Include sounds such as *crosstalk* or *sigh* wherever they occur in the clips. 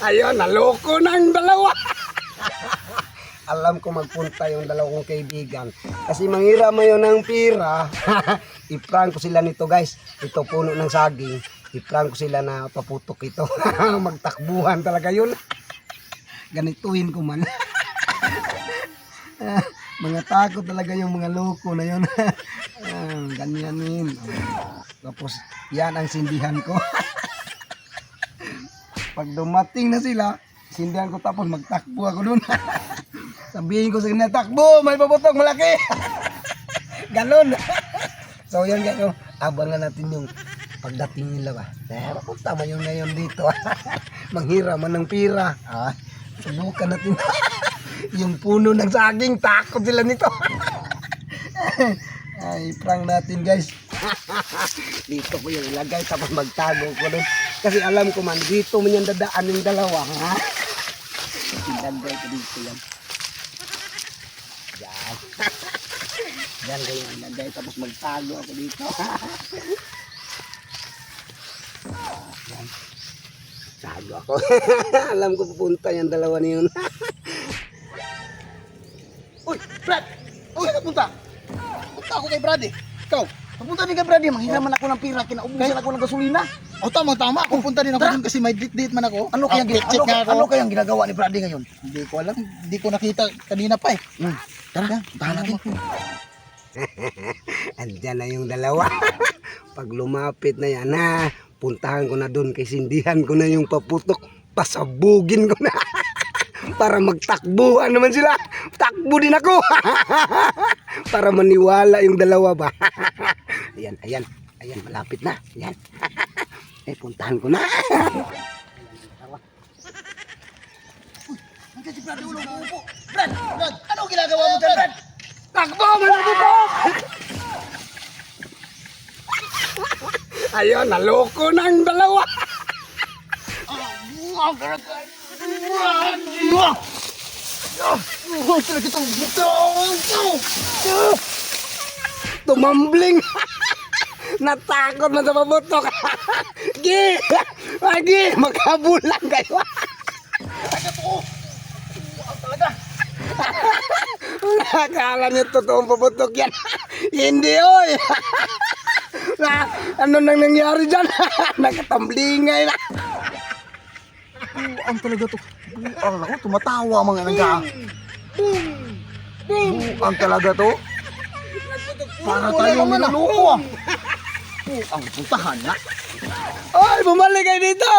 *laughs* Ayun, naloko ng dalawa. *laughs* Alam ko magpunta yung dalawang kaibigan. Kasi mangira mo yun ng pira. *laughs* I-prank ko sila nito guys. Ito puno ng saging. I-prank ko sila na paputok ito. Magtakbuhan talaga yun. Ganituin ko man. Mga takot talaga yung mga loko na yun. *laughs* Ah, ganyanin. Ah, Tapos yan ang sindihan ko. *laughs* Pag dumating na sila, sindihan ko tapos magtakbo ako dun. *laughs* Sabihin ko sa kanila, takbo, may paputok malaki. Ganon. so yun ganyo, abangan natin yung pagdating nila ba. Pero kung tama yun ngayon dito. Manghira man ng pira. Ah, subukan natin. Yung puno ng saging, takot sila nito. *laughs* Ay, prank natin guys. *laughs* dito ko yung ilagay tapos magtago ko doon. Kasi alam ko man, dito man yung dadaan yung dalawa. Ha? *laughs* Ilagay ko dito yan. Yan. Yan ko yung ilagay tapos magtago ako dito. Tago ako. alam ko pupunta yung dalawa na yun. Brad! Uy, saan ka punta? Punta ako kay Brad eh. Ikaw? Papunta din kay Brad eh. Manghiraman ako ng pira. Kinaubusan ako ng gasolina. O tama, tama. Pupunta din ako dun kasi may date-date man ako. Ano kaya, Ah, check ano, nga ako. ano kayang ginagawa ni Brady ngayon? Hindi ko alam. Hindi ko nakita kanina pa eh. Hmm. Tara, puntahan natin. *laughs* Andyan na yung dalawa. *laughs* Pag lumapit na yan, ha, puntahan ko na doon kay sindihan ko na yung paputok. Pasabugin ko na. *laughs* Para magtakbuhan naman sila. Takbo din ako. *laughs* Para maniwala yung dalawa ba. *laughs* ayan, ayan. Ayan, malapit na. Ayan. *laughs* eh, puntahan ko na. Nandiyan si Brad ulo uupo. Brad! Brad! Ano ginagawa mo Brad? Takbo, malabutok! Ayun, naloko ng dalawa. Oh, talaga itong butong to! Tumambling. Natakot na sa pabutok. Gi! Lagi! Magkabulan kayo. To! Wow, talaga! Akala niyo totoong pabutok yan. Hindi, oy. na, ano nang nangyari dyan? *laughs* Nakatamblingay na. Ang talaga to. Ang ako, tumatawa mga nangga. Ang talaga to. Para tayo niloloko ah. Ang puntahan na. Oy, bumalik kayo dito.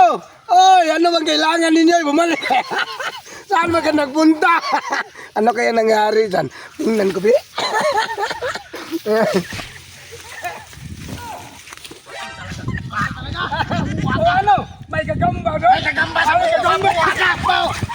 Oy, ano bang kailangan ninyo? Bumalik. *laughs* Saan ba ka nagpunta? *laughs* ano kaya nangyari dyan? Tingnan ko, bi. *laughs* o ano? May gagamba doon? May